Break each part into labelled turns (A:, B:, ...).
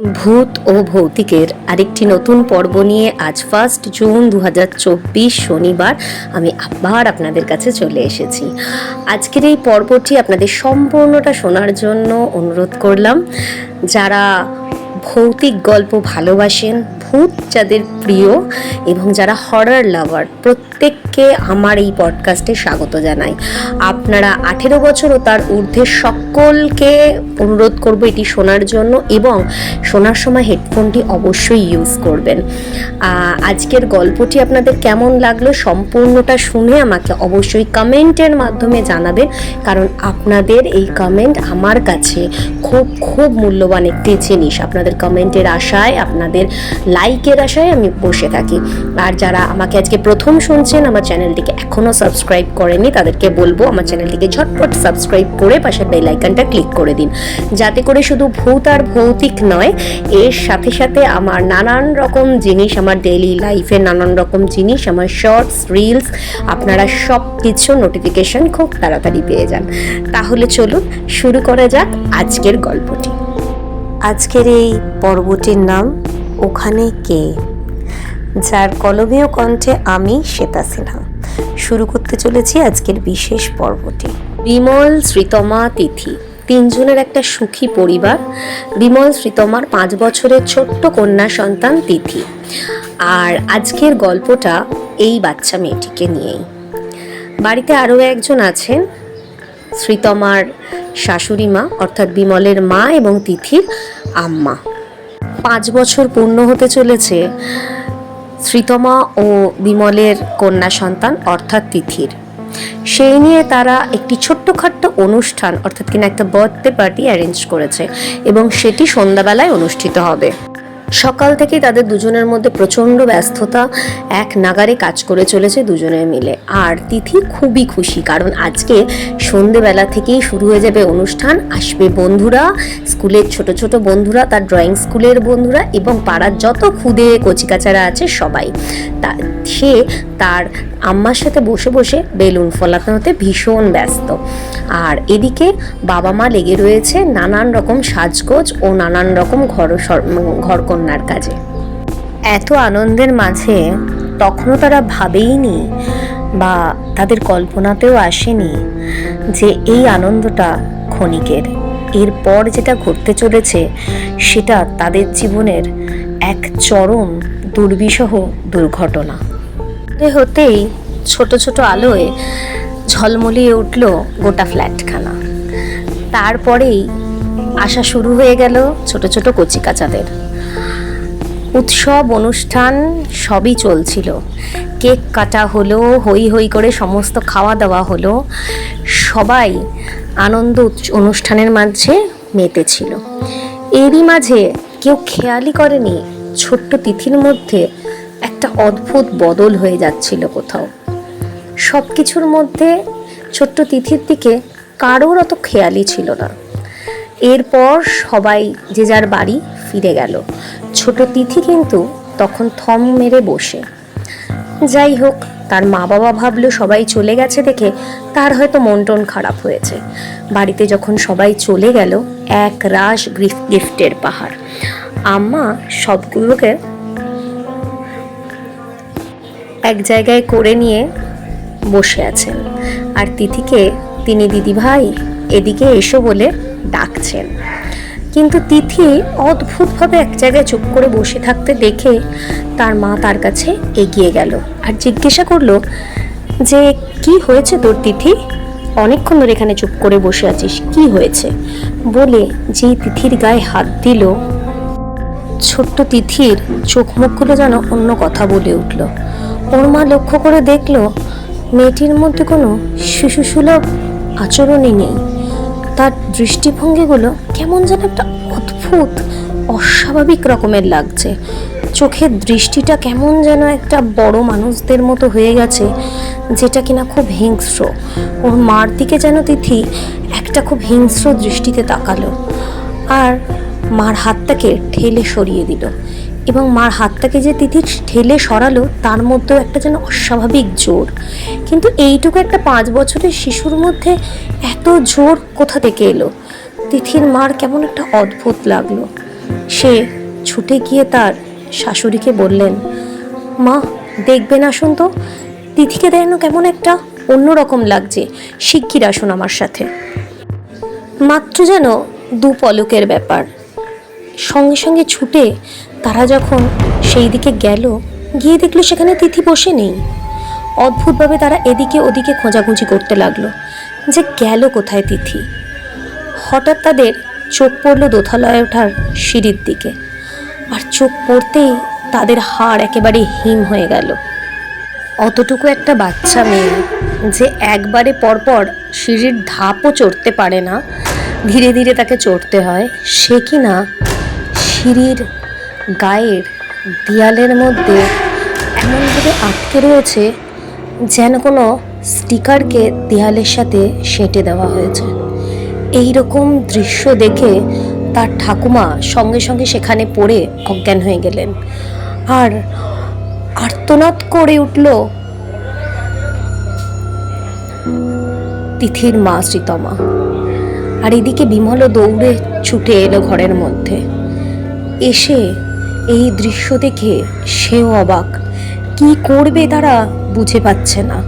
A: ভূত ও ভৌতিকের আরেকটি নতুন পর্ব নিয়ে আজ ফার্স্ট জুন দু হাজার চব্বিশ শনিবার আমি আবার আপনাদের কাছে চলে এসেছি। আজকের এই পর্বটি আপনাদের সম্পূর্ণটা শোনার জন্য অনুরোধ করলাম, যারা ভৌতিক গল্প ভালোবাসেন, ভূত যাদের প্রিয় এবং যারা হরার লাভার প্রত্যেককে আমার এই পডকাস্টে স্বাগত জানাই। আপনারা আঠেরো বছর ও তার ঊর্ধ্বে সকলকে অনুরোধ করব এটি শোনার জন্য এবং শোনার সময় হেডফোনটি অবশ্যই ইউজ করবেন। আজকের গল্পটি আপনাদের কেমন লাগল সম্পূর্ণটা শুনে আমাকে অবশ্যই কমেন্টের মাধ্যমে জানাবেন, কারণ আপনাদের এই কমেন্ট আমার কাছে খুব খুব মূল্যবান একটি জিনিস। আপনাদের কমেন্টের আশায়, আপনাদের লাইকের আশায় আমি বসে থাকি। আর যারা আমাকে আজকে প্রথম শুনছেন, আমার চ্যানেলটিকে এখনও সাবস্ক্রাইব করেনি, তাদেরকে বলব আমার চ্যানেলটিকে ঝটপট সাবস্ক্রাইব করে পাশের বেল ক্লিক করে দিন। যাতে করে শুধু ভূত আর ভৌতিক নয়, এর সাথে সাথে আমার নানান রকম জিনিস, আমার ডেইলি লাইফের নানান রকম জিনিস, আমার শর্টস রিলস আপনারা সব কিছু নোটিফিকেশন খুব তাড়াতাড়ি পেয়ে যান। তাহলে চলুন শুরু করা যাক আজকের গল্পটি। আজকের এই পর্বটির নাম, ওখানে কে? যার কলমীয় কণ্ঠে আমি শ্বেতা সিনহা। শুরু করতে চলেছি আজকের বিশেষ পর্বটি। বিমল শ্রীতমা তিথি। তিনজনের একটা সুখী পরিবার। বিমল শ্রীতমার পাঁচ বছরের ছোট্ট কন্যা সন্তান তিথি। আর আজকের গল্পটা এই বাচ্চা মেয়েটিকে নিয়েই। বাড়িতে আরও একজন আছেন শ্রীতমার শাশুড়ি মা, অর্থাৎ বিমলের মা এবং তিথির আম্মা। পাঁচ বছর পূর্ণ হতে চলেছে। শ্রীতমা ও বিমলের কন্যা সন্তান অর্থাৎ তিথির। সেই নিয়ে তারা একটি ছোট্টখাট্ট অনুষ্ঠান, অর্থাৎ কিনা একটা বার্থডে পার্টি অ্যারেঞ্জ করেছে এবং সেটি সন্ধ্যাবেলায় অনুষ্ঠিত হবে। সকাল থেকে তাদের দুজনের মধ্যে প্রচণ্ড ব্যস্ততা, এক নাগারে কাজ করে চলেছে দুজনে মিলে। আর তিথি খুবই খুশি, কারণ আজকে সন্ধেবেলা থেকেই শুরু হয়ে যাবে অনুষ্ঠান, আসবে বন্ধুরা স্কুলের ছোট ছোট বন্ধুরা, তার ড্রয়িং স্কুলের বন্ধুরা এবং পাড়ার যত খুদে কচিকাচারা আছে সবাই। তা, সে তার আম্মার সাথে বসে বসে বেলুন ফলানোতে ভীষণ ব্যস্ত। আর এদিকে বাবা মা লেগে রয়েছে নানান রকম সাজগোজ ও নানান রকম ঘর ঘরকন্যার কাজে। এত আনন্দের মাঝে তখনও তারা ভাবেইনি বা তাদের কল্পনাতেও আসেনি যে এই আনন্দটা ক্ষণিকের। এরপর যেটা ঘটতে চলেছে, সেটা তাদের জীবনের এক চরম দুর্বিষহ দুর্ঘটনা। হতে হতেই ছোট ছোট আলোয় ঝলমলিয়ে উঠল গোটা ফ্ল্যাটখানা। তারপরেই আসা শুরু হয়ে গেল ছোট ছোট কচিকাচাদের। উৎসব, অনুষ্ঠান সবই চলছিল। কেক কাটা হলো হই হই করে সমস্ত খাওয়া দাওয়া হলো। সবাই আনন্দ অনুষ্ঠানের মাঝে মেতেছিল এরই মাঝে কেউ খেয়ালই করেনি ছোট্ট তিথির মধ্যে একটা অদ্ভুত বদল হয়ে যাচ্ছিল কোথাও। সব কিছুর মধ্যে ছোট্ট তিথির দিকে কারোর অত খেয়ালই ছিল না। এরপর সবাই যে যার বাড়ি ফিরে গেল। ছোট তিথি কিন্তু তখন থম মেরে বসে। যাই হোক তার মা বাবা ভাবলো সবাই চলে গেছে দেখে তার হয়তো মন টন খারাপ হয়েছে। বাড়িতে যখন সবাই চলে গেল, এক রাশ গিফট গিফটের পাহাড়। আম্মা সবগুলোকে এক জায়গায় করে নিয়ে বসে আছেন। আর তিথিকে তিনি দিদিভাই এদিকে এসো বলে ডাকছেন। কিন্তু তিথি অদ্ভুতভাবে এক জায়গায় চুপ করে বসে থাকতে দেখে তার মা তার কাছে এগিয়ে গেল আর জিজ্ঞাসা করল যে, কি হয়েছে তোর তিথি? অনেকক্ষণ ধরে এখানে চুপ করে বসে আছিস, কি হয়েছে? বলে যেই তিথির গায়ে হাত দিল, ছোট্ট তিথির চোখ মুখগুলো যেন অন্য কথা বলে উঠল। ওর মা লক্ষ্য করে দেখল, মেয়েটির মধ্যে কোনো শিশুসুলভ আচরণই নেই। তার দৃষ্টিভঙ্গিগুলো কেমন যেন একটা অদ্ভুত, অস্বাভাবিক রকমের লাগছে। চোখের দৃষ্টিটা কেমন যেন একটা বড় মানুষদের মতো হয়ে গেছে, যেটা কিনা খুব হিংস্র। ওর মার দিকে যেন তিথি একটা খুব হিংস্র দৃষ্টিতে তাকালো। আর মার হাতটাকে ঠেলে সরিয়ে দিল। এবং মার হাতটাকে যে তিথি ঠেলে সরালো, তার মধ্যেও একটা যেন অস্বাভাবিক জোর। কিন্তু এইটুকু একটা পাঁচ বছরের শিশুর মধ্যে এত জোর কোথা থেকে এলো? তিথির মার কেমন একটা অদ্ভুত লাগল। সে ছুটে গিয়ে তার শাশুড়িকে বললেন, মা, দেখবেন আসুন তো, তিথিকে যেন কেমন একটা অন্যরকম লাগছে। শিগগির আসুন আমার সাথে। মাত্র যেন দু পলকের ব্যাপার। সঙ্গে সঙ্গে ছুটে তারা যখন সেই দিকে গেল, গিয়ে দেখল সেখানে তিথি বসে নেই। অদ্ভুতভাবে তারা এদিকে ওদিকে খোঁজাখুঁজি করতে লাগল যে গেল কোথায় তিথি। হঠাৎ তাদের চোখ পড়ল দোতলায় ওঠার সিঁড়ির দিকে। আর চোখ পড়তেই তাদের হাড় একেবারে হিম হয়ে গেল। অতটুকু একটা বাচ্চা মেয়ে যে একবারে পরপর সিঁড়ির ধাপও চড়তে পারে না, ধীরে ধীরে তাকে চড়তে হয়, সে কি না সিঁড়ির গায়ের দেয়ালের মধ্যে এমনভাবে আটকে রয়েছে যেন কোনো স্টিকারকে দেয়ালের সাথে সেঁটে দেওয়া হয়েছে। এই রকম দৃশ্য দেখে তার ঠাকুমা সঙ্গে সঙ্গে সেখানে পড়ে অজ্ঞান হয়ে গেলেন। আর আর্তনাদ করে উঠল তিথির মা শ্রীতমা। আর এদিকে বিমলও দৌড়ে ছুটে এলো ঘরের মধ্যে। এসে এই দৃশ্য দেখে সেও অবাক। কি করবে তারা বুঝে পাচ্ছে না।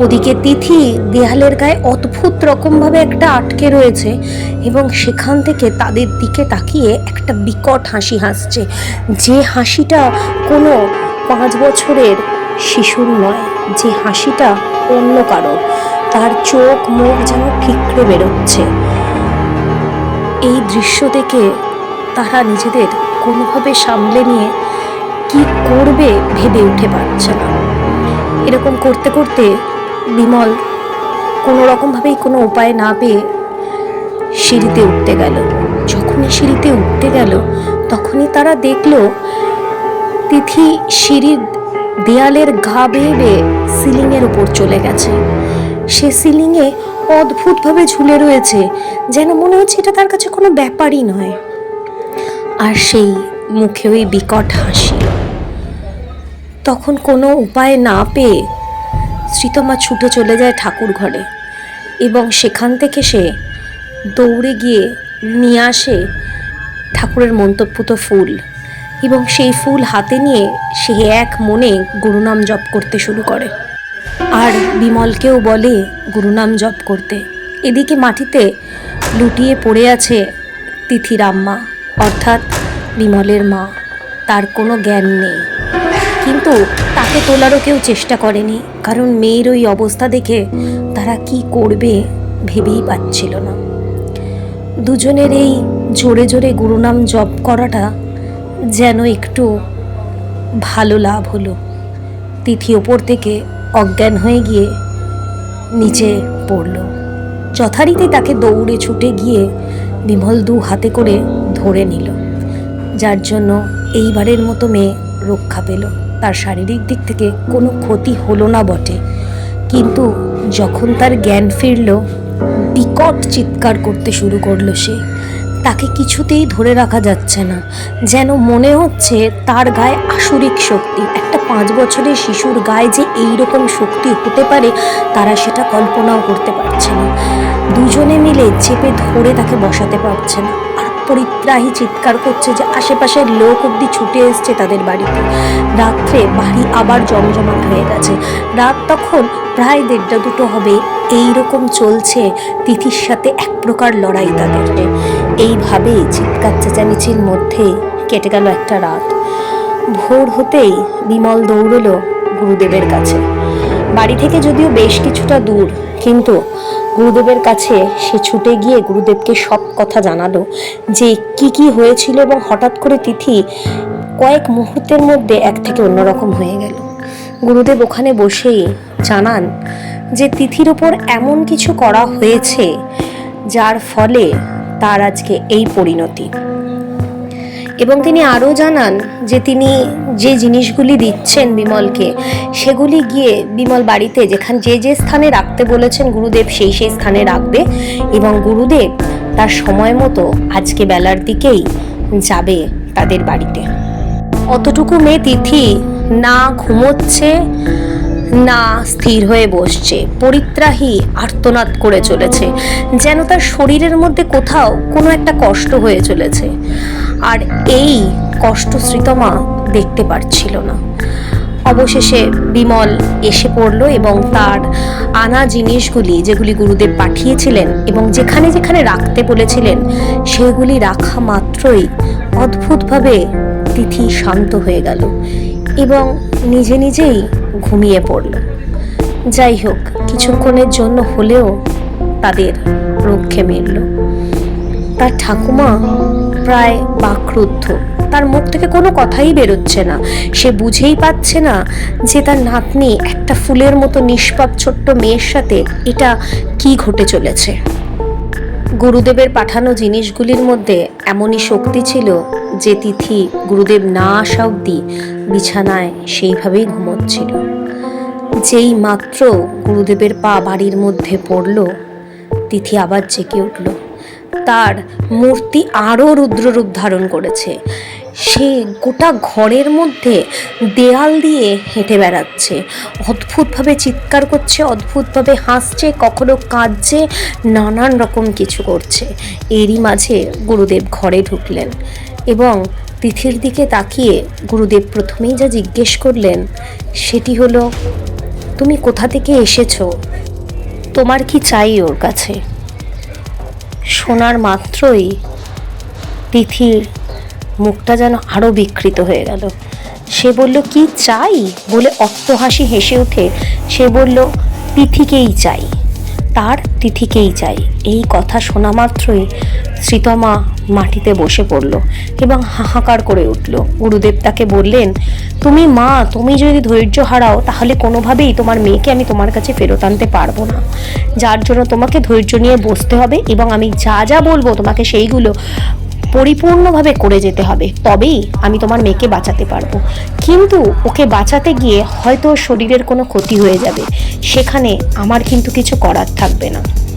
A: ওদিকে তিথি দেয়ালের গায়ে অদ্ভুত রকমভাবে একটা আটকে রয়েছে এবং সেখান থেকে তাদের দিকে তাকিয়ে একটা বিকট হাসি হাসছে। যে হাসিটা কোনো পাঁচ বছরের শিশুর নয়, যে হাসিটা অন্য কারোর তার চোখ মুখ যেন ঠিকরে বেরোচ্ছে। এই দৃশ্য দেখে তারা নিজেদের কোনোভাবে সামলে নিয়ে কি করবে ভেবে উঠে পারছে না। এরকম করতে করতে বিমল কোনো রকমভাবেই কোনো উপায় না পেয়ে সিঁড়িতে উঠতে গেল। যখনই সিঁড়িতে উঠতে গেল, তখনই তারা দেখল তিথি সিঁড়ির দেয়ালের ঘা বেয়ে বেয়ে সিলিংয়ের উপর চলে গেছে। সে সিলিংয়ে অদ্ভুতভাবে ঝুলে রয়েছে, যেন মনে হচ্ছে এটা তার কাছে কোনো ব্যাপারই নয়। আর সেই মুখে ওই বিকট হাসি। তখন কোনো উপায় না পেয়ে শ্রীতমা ছুটে চলে যায় ঠাকুর ঘরে এবং সেখান থেকে সে দৌড়ে গিয়ে নিয়ে আসে ঠাকুরের মন্তব্যুত ফুল এবং সেই ফুল হাতে নিয়ে সে এক মনে গুরুনাম জপ করতে শুরু করে। আর বিমলকেও বলে গুরুনাম জপ করতে। এদিকে মাটিতে লুটিয়ে পড়ে আছে তিথির আম্মা অর্থাৎ বিমলের মা, তার কোনো জ্ঞান নেই। কিন্তু তাকে তোলারও কেউ চেষ্টা করেনি, কারণ মেয়ের ওই অবস্থা দেখে তারা কি করবে ভেবেই পাচ্ছিল না। দুজনের এই জোরে জোরে গুরুনাম জপ করাটা যেন একটু ভালো লাভ হলো। তিথি ওপর থেকে অজ্ঞান হয়ে গিয়ে নিচে পড়ল। যথারীতি তাকে দৌড়ে ছুটে গিয়ে বিমল দু হাতে করে ধরে নিল, যার জন্য এইবারের মতো মেয়ে রক্ষা পেল। তার শারীরিক দিক থেকে কোনো ক্ষতি হলো না বটে। কিন্তু যখন তার জ্ঞান ফিরল, বিকট চিৎকার করতে শুরু করল সে। তাকে কিছুতেই ধরে রাখা যাচ্ছে না, যেন মনে হচ্ছে তার গায়ে আসরিক শক্তি। একটা পাঁচ বছরের শিশুর গায়ে যে এই রকম শক্তি হতে পারে, তারা সেটা কল্পনাও করতে পারছে না। দুজনে মিলে চেপে ধরে তাকে বসাতে পারছে না। পরিত্রাহী চিৎকার করছে যে আশেপাশের লোক অব্দি ছুটে এসছে তাদের বাড়িতে। রাত্রে বাড়ি আবার জমজমাট হয়ে গেছে। রাত তখন প্রায় দেড়টা দুটো হবে। এই রকম চলছে তিথির সাথে এক প্রকার লড়াই তাদের। এইভাবেই চিৎকার চেঁচামেচির মধ্যে কেটে গেল একটা রাত। ভোর হতেই বিমল দৌড়লো গুরুদেবের কাছে। বাড়ি থেকে যদিও বেশ কিছুটা দূর, কিন্তু গুরুদেবের কাছে সে ছুটে গিয়ে গুরুদেবকে সব কথা জানালো যে কি কি হয়েছিল এবং হঠাৎ করে তিথি কয়েক মুহূর্তের মধ্যে এক থেকে অন্যরকম হয়ে গেল। গুরুদেব ওখানে বসেই জানান যে তিথির ওপর এমন কিছু করা হয়েছে যার ফলে তার আজকে এই পরিণতি। এবং তিনি আরও জানান যে তিনি যে জিনিসগুলি দিচ্ছেন বিমলকে, সেগুলি গিয়ে বিমল বাড়িতে যেখানে যে যে স্থানে রাখতে বলেছেন গুরুদেব, সেই সেই স্থানে রাখবে এবং গুরুদেব তার সময় মতো আজকে বেলার দিকেই যাবে তাদের বাড়িতে। অতটুকু মেয়ে তিথি না ঘুমোচ্ছে, না স্থির হয়ে বসছে, পরিত্রাহী আর্তনাদ করে চলেছে, যেন তার শরীরের মধ্যে কোথাও কোনো একটা কষ্ট হয়ে চলেছে। আর এই কষ্ট শ্রীতমা দেখতে পারছিল না। অবশেষে বিমল এসে পড়ল এবং তার আনা জিনিসগুলি যেগুলি গুরুদেব পাঠিয়েছিলেন এবং যেখানে যেখানে রাখতে বলেছিলেন, সেগুলি রাখা মাত্রই অদ্ভুতভাবে তিথি শান্ত হয়ে গেল এবং নিজে নিজেই ঘুমিয়ে পড়ল। যাই হোক, কিছুক্ষণের জন্য হলেও তাদের রক্ষে মিলল। তার ঠাকুমা প্রায় বাকরুদ্ধ। তার মুখ থেকে কোনো কথাই বেরোচ্ছে না। সে বুঝেই পাচ্ছে না যে তার নাতনি একটা ফুলের মতো নিষ্পাপ ছোট্ট মেয়ের সাথে এটা কি ঘটে চলেছে। গুরুদেবের পাঠানো জিনিসগুলির মধ্যে এমনই শক্তি ছিল যে তিথি গুরুদেব না আসা অবধি বিছানায় সেইভাবেই ঘুমোচ্ছিল। যেই মাত্র গুরুদেবের পা বাড়ির মধ্যে পড়ল, তিথি আবার জেগে উঠল। তার মূর্তি আরও রুদ্ররূপ ধারণ করেছে। সে গোটা ঘরের মধ্যে দেয়াল দিয়ে হেঁটে বেড়াচ্ছে। অদ্ভুতভাবে চিৎকার করছে, অদ্ভুতভাবে হাসছে, কখনো কাঁদছে, নানান রকম কিছু করছে। এরই মাঝে গুরুদেব ঘরে ঢুকলেন এবং তিথির দিকে তাকিয়ে গুরুদেব প্রথমেই যা জিজ্ঞেস করলেন, সেটি হলো, তুমি কোথা থেকে এসেছ? তোমার কি চাই ওর কাছে? শোনার মাত্রই তিথির মুখটা যেন আরও বিকৃত হয়ে গেল। সে বলল, কি চাই? বলে অট্টহাসি হেসে উঠে সে বলল, তিথিকেই চাই, তার তিথিকেই চাই। এই কথা শোনা মাত্রই শ্রীতমা মাটিতে বসে পড়ল এবং হাহাকার করে উঠল। গুরুদেব তাকে বললেন, তুমি মা, তুমি যদি ধৈর্য হারাও, তাহলে কোনোভাবেই তোমার মেয়েকে আমি তোমার কাছে ফেরত আনতে পারব না। যার জন্য তোমাকে ধৈর্য নিয়ে বসতে হবে এবং আমি যা যা বলব তোমাকে সেইগুলো পরিপূর্ণভাবে করে যেতে হবে। তবেই আমি তোমার মেয়েকে বাঁচাতে পারব। কিন্তু ওকে বাঁচাতে গিয়ে হয়তো শরীরের কোনো ক্ষতি হয়ে যাবে। সেখানে আমার কিন্তু কিছু করার থাকবে না।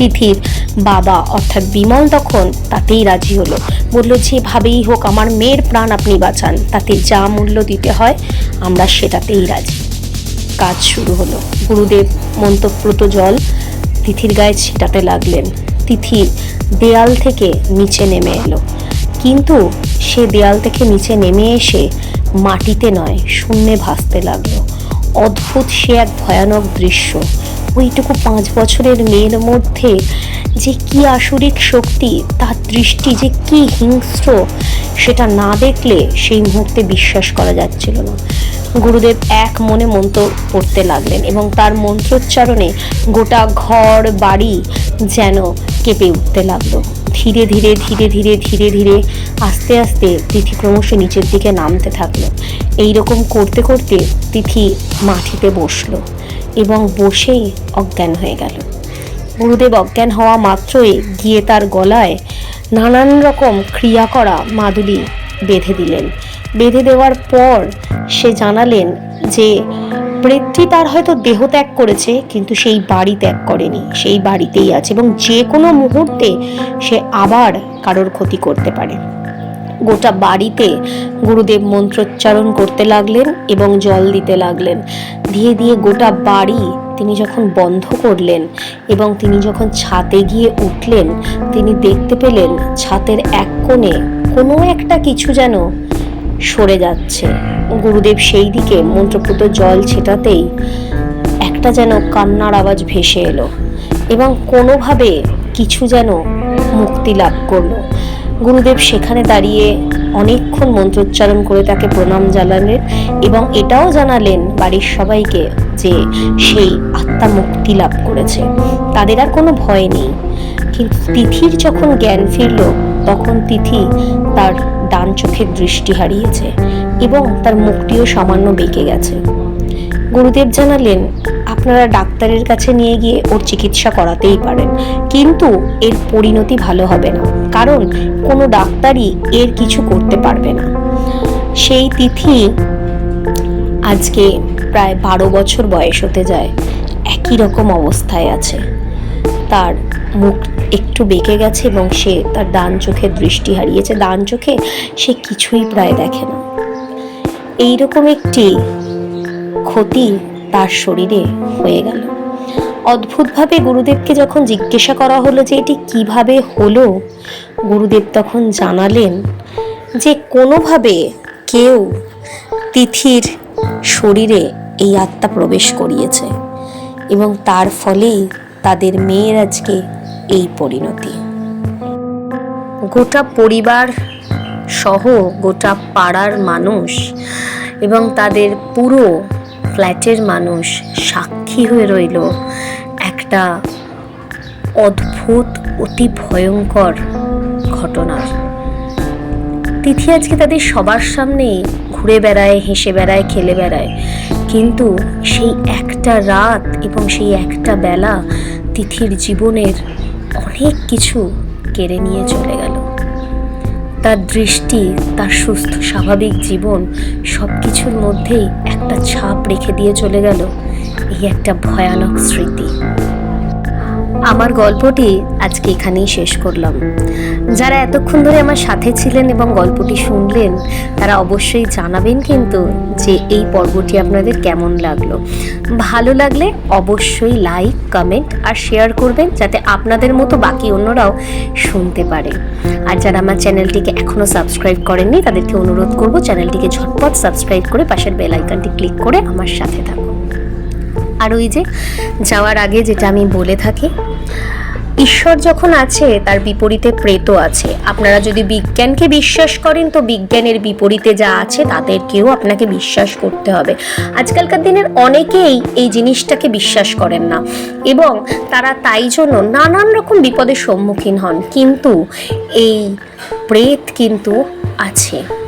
A: তিথির বাবা অর্থাৎ বিমল তখন তাতেই রাজি হলো। বলল, যেভাবেই হোক আমার মেয়ের প্রাণ আপনি বাঁচান, তাতে যা মূল্য দিতে হয় আমরা সেটাতেই রাজি। কাজ শুরু হলো। গুরুদেব মন্তব্রত জল তিথির গায়ে ছিটাতে লাগলেন। তিথি দেয়াল থেকে নিচে নেমে এলো। কিন্তু সে দেয়াল থেকে নিচে নেমে এসে মাটিতে নয়, শূন্যে ভাসতে লাগল। অদ্ভুত সে এক ভয়ানক দৃশ্য। ওইটুকু পাঁচ বছরের মেয়ের মধ্যে যে কি আসরিক শক্তি, তার দৃষ্টি যে কি হিংস্র, সেটা না দেখলে সেই মুহূর্তে বিশ্বাস করা যাচ্ছিল না। গুরুদেব এক মনে মন্ত্র পড়তে লাগলেন এবং তার মন্ত্রোচ্চারণে গোটা ঘর, বাড়ি যেন কেঁপে উঠতে লাগল। ধীরে ধীরে ধীরে ধীরে ধীরে ধীরে আস্তে আস্তে তিথি ক্রমশ নিচের দিকে নামতে থাকল। এই রকম করতে করতে তিথি মাটিতে বসল এবং বসেই অজ্ঞান হয়ে গেল। গুরুদেব অজ্ঞান হওয়া মাত্রই গিয়ে তার গলায় নানান রকম ক্রিয়া করা মাদুলি বেঁধে দিলেন। বেঁধে দেওয়ার পর সে জানালেন যে প্রেতটি তার হয়তো দেহ ত্যাগ করেছে, কিন্তু সেই বাড়ি ত্যাগ করেনি। সেই বাড়িতেই আছে এবং যে কোনো মুহূর্তে সে আবার কারোর ক্ষতি করতে পারে। গোটা বাড়িতে গুরুদেব মন্ত্রোচ্চারণ করতে লাগলেন এবং জল দিতে লাগলেন। দিয়ে দিয়ে গোটা বাড়ি তিনি যখন বন্ধ করলেন এবং তিনি যখন ছাতে গিয়ে উঠলেন, তিনি দেখতে পেলেন ছাতের এক কোণে কোনো একটা কিছু যেন সরে যাচ্ছে। গুরুদেব সেই দিকে মন্ত্রপুত জল ছেটাতেই একটা যেন কান্নার আওয়াজ ভেসে এলো এবং কোনোভাবে কিছু যেন মুক্তি লাভ করল। গুরুদেব সেখানে দাঁড়িয়ে অনেকক্ষণ মন্ত্রোচ্চারণ করে তাকে প্রণাম জানালেন এবং এটাও জানালেন বাড়ির সবাইকে যে সেই আত্মা মুক্তি লাভ করেছে। তাদের আর কোনো ভয় নেই। কিন্তু তিথির যখন জ্ঞান ফিরল, তখন তিথি তার ডান চোখের দৃষ্টি হারিয়েছে এবং তার মুখটিও সামান্য বেঁকে গেছে। গুরুদেব জানালেন, আপনারা ডাক্তারের কাছে নিয়ে গিয়ে ওর চিকিৎসা করাতেই পারেন, কিন্তু এর পরিণতি ভালো হবে না, কারণ কোনো ডাক্তারই এর কিছু করতে পারবে না। সেই তিথি আজকে প্রায় বারো বছর বয়স হতে যায়, একই রকম অবস্থায় আছে। তার মুখ একটু বেঁকে গেছে এবং সে তার ডান চোখের দৃষ্টি হারিয়েছে। ডান চোখে সে কিছুই প্রায় দেখে না। এইরকম একটি ক্ষতি তার শরীরে হয়ে গেল। অদ্ভুতভাবে গুরুদেবকে যখন জিজ্ঞাসা করা হলো যে এটি কীভাবে হলো, গুরুদেব তখন জানালেন যে কোনোভাবে কেউ তিথির শরীরে এই আত্মা প্রবেশ করিয়েছে এবং তার ফলেই তাদের মেয়ের আজকে এই পরিণতি। গোটা পরিবার সহ গোটা পাড়ার মানুষ এবং তাদের পুরো ফ্ল্যাটের মানুষ সাক্ষী হয়ে রইল একটা অদ্ভুত, অতি ভয়ঙ্কর ঘটনার। তিথি আজকে তাদের সবার সামনে ঘুরে বেড়ায়, হেসে বেড়ায়, খেলে বেড়ায়। কিন্তু সেই একটা রাত এবং সেই একটা বেলা তিথির জীবনের অনেক কিছু কেড়ে নিয়ে চলে গেল। তার দৃষ্টি, তার সুস্থ, স্বাভাবিক জীবন সব কিছুর মধ্যেই একটা ছাপ রেখে দিয়ে চলে গেল। এই একটা ভয়ানক স্মৃতি। আমার গল্পটি আজকে এখানেই শেষ করলাম। যারা এতক্ষণ ধরে আমার সাথে ছিলেন এবং গল্পটি শুনলেন, তারা অবশ্যই জানাবেন কিন্তু যে এই পর্বটি আপনাদের কেমন লাগল। ভালো লাগলে অবশ্যই লাইক, কমেন্ট আর শেয়ার করবেন যাতে আপনাদের মতো বাকি অন্যরাও শুনতে পারে। আর যারা আমার চ্যানেলটিকে এখনও সাবস্ক্রাইব করেননি, তাদেরকে অনুরোধ করব চ্যানেলটিকে ঝটপট সাবস্ক্রাইব করে পাশের বেল আইকনটি ক্লিক করে আমার সাথে থাকুন। আর ওই যে যাওয়ার আগে যেটা আমি বলে থাকি, ঈশ্বর যখন আছে, তার বিপরীতে প্রেতও আছে। আপনারা যদি বিজ্ঞানকে বিশ্বাস করেন, তো বিজ্ঞানের বিপরীতে যা আছে, তাদেরকেও আপনাকে বিশ্বাস করতে হবে। আজকালকার দিনের অনেকেই এই জিনিসটাকে বিশ্বাস করেন না। এবং তারা তাই জন্য নানান রকম বিপদের সম্মুখীন হন। কিন্তু এই প্রেত কিন্তু আছে।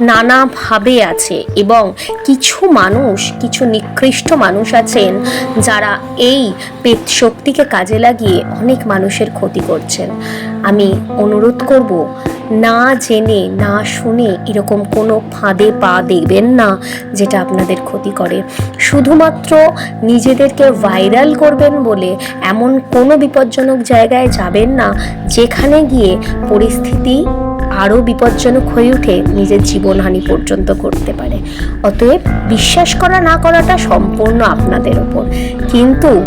A: নানাভাবে আছে এবং কিছু মানুষ, কিছু নিকৃষ্ট মানুষ আছেন যারা এই পেট শক্তিকে কাজে লাগিয়ে অনেক মানুষের ক্ষতি করছেন। আমি অনুরোধ করব, না জেনে, না শুনে এরকম কোনো ফাঁদে পা দেবেন না যেটা আপনাদের ক্ষতি করে। শুধুমাত্র নিজেদেরকে ভাইরাল করবেন বলে এমন কোনো বিপজ্জনক জায়গায় যাবেন না যেখানে গিয়ে পরিস্থিতি আরও বিপজ্জনক হয়ে উঠে নিজের জীবনহানি পর্যন্ত করতে পারে। অতএব বিশ্বাস করা না করাটা সম্পূর্ণ আপনাদের ওপর। কিন্তু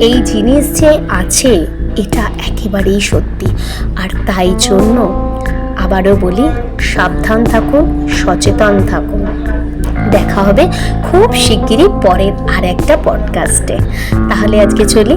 A: এই জিনিস যে আছে, এটা একেবারেই সত্যি। আর তাই জন্য আবারও বলি, সাবধান থাকুন, সচেতন থাকুন। দেখা হবে খুব শিগগিরই পরের আর একটা পডকাস্টে তাহলে আজকে চলি